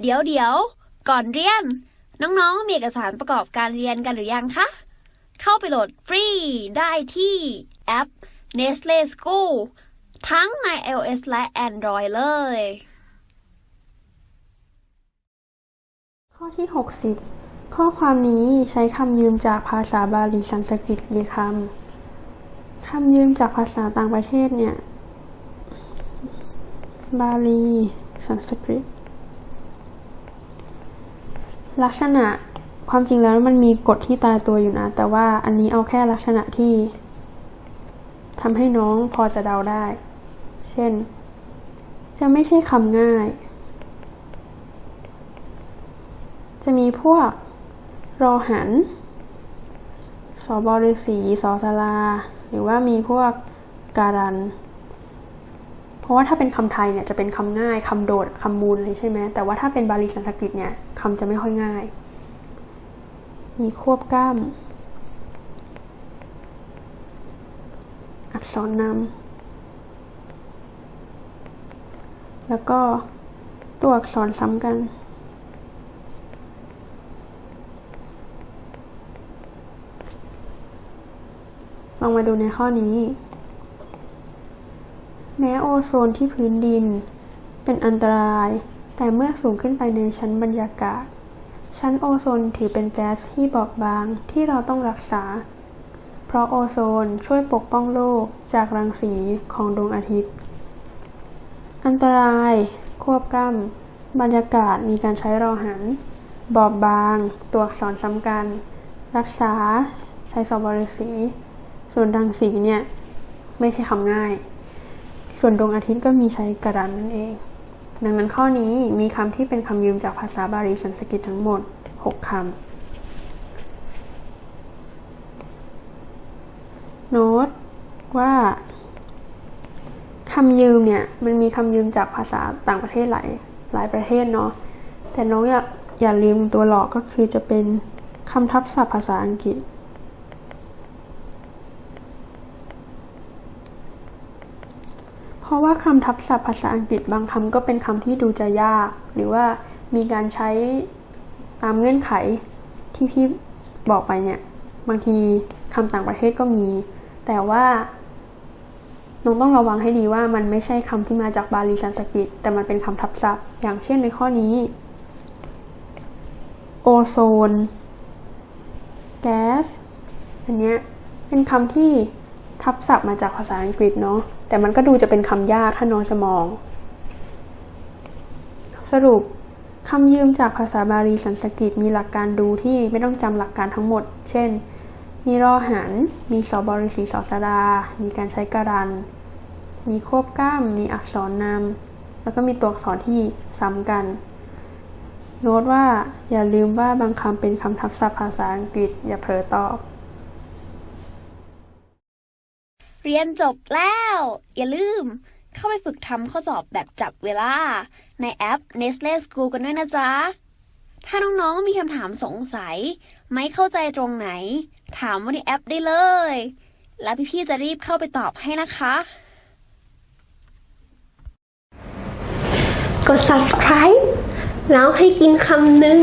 เดี๋ยวเดี๋ยวก่อนเรียน น้องๆ มีเอกสารประกอบการเรียนกันหรือยังคะ เข้าไปโหลดฟรีได้ที่แอป Nestle School ทั้งใน iOS และ Android เลย ข้อที่ 60 ข้อความนี้ใช้คำยืมจากภาษาบาลีสันสกฤตกี่คำ คำยืมจากภาษาต่างประเทศเนี่ย บาลีสันสกฤต ลักษณะความจริงแล้วมันมีกฎที่ตายตัวอยู่นะ แต่ว่าอันนี้เอาแค่ลักษณะที่ทำให้น้องพอจะเดาได้ เช่น จะไม่ใช่คำง่าย จะมีพวกรอหันสอบฤษีสอสลา หรือว่ามีพวกการัน เพราะว่าถ้าเป็นคำไทยเนี่ยจะเป็นคำง่ายคำโดดคำมูลเลยใช่ไหมแต่ว่าถ้าเป็นบาลีสันสกฤตเนี่ยคำจะไม่ค่อยง่าย มีควบกล้ำอักษรนำแล้วก็ตัวอักษรซ้ำกันลองมาดูในข้อนี้ ม้โอโซนที่พื้นดิน เป็นอันตราย แต่เมื่อสูงขึ้นไปในชั้นบรรยากาศ ชั้นโอโซนถือเป็นแก๊สที่บอบบางที่เราต้องรักษา เพราะโอโซนช่วยปกป้องโลกจากรังสีของดวงอาทิตย์ อันตราย ควบกล้ำบรรยากาศมีการใช้รอหัน บอบบาง ตัวอักษรซ้ำกัน รักษา ใช้สอบบริสี ส่วนรังสีเนี่ย ไม่ใช่คำง่าย ส่วนดวงอาทิตย์ก็มีใช้กระดานนั่นเอง ดังนั้นข้อนี้มีคำที่เป็นคำยืมจากภาษาบาลีสันสกฤตทั้งหมด 6คำโน้ตว่าคำยืมเนี่ยมันมีคำยืมจากภาษาต่างประเทศหลายหลายประเทศเนาะแต่น้องอย่าอย่าลืมตัวหลอกก็คือจะเป็นคำทับศัพท์ภาษาอังกฤษ เพราะว่าคำทับศัพท์ภาษาอังกฤษบางคำก็เป็นคำที่ดูจะยาก หรือว่ามีการใช้ตามเงื่อนไขที่พี่บอกไปเนี่ย บางทีคำต่างประเทศก็มี แต่ว่าน้องต้องระวังให้ดีว่ามันไม่ใช่คำที่มาจากบาลีสันสกฤต แต่มันเป็นคำทับศัพท์ อย่างเช่นในข้อนี้ โอโซน แก๊ส อันเนี้ยเป็นคำที่ ทับศัพท์มาจากภาษาอังกฤษเนาะแต่มันก็ดูจะเป็นคำยากถ้าน้องจะมอง สรุปคำยืมจากภาษาบาลีสันสกฤตมีหลักการดูที่ไม่ต้องจำหลักการทั้งหมด เช่น มีรอหัน มีสอบริสีสอสดา มีการใช้การัน มีควบกล้าม มีอักษรนำ แล้วก็มีตัวอักษรที่ซ้ำกัน โน้ตว่าอย่าลืมว่าบางคำเป็นคำทับศัพท์ภาษาอังกฤษอย่าเผลอตอบ เรียนจบแล้ว อย่าลืม เข้าไปฝึกทำข้อสอบแบบจับเวลา ในแอป Nestle School กันด้วยนะจ๊ะ ถ้าน้องๆมีคำถามสงสัย ไม่เข้าใจตรงไหน ถามว่าในแอปได้เลย แล้วพี่ๆจะรีบเข้าไปตอบให้นะคะ กด subscribe แล้วให้กินคำหนึ่ง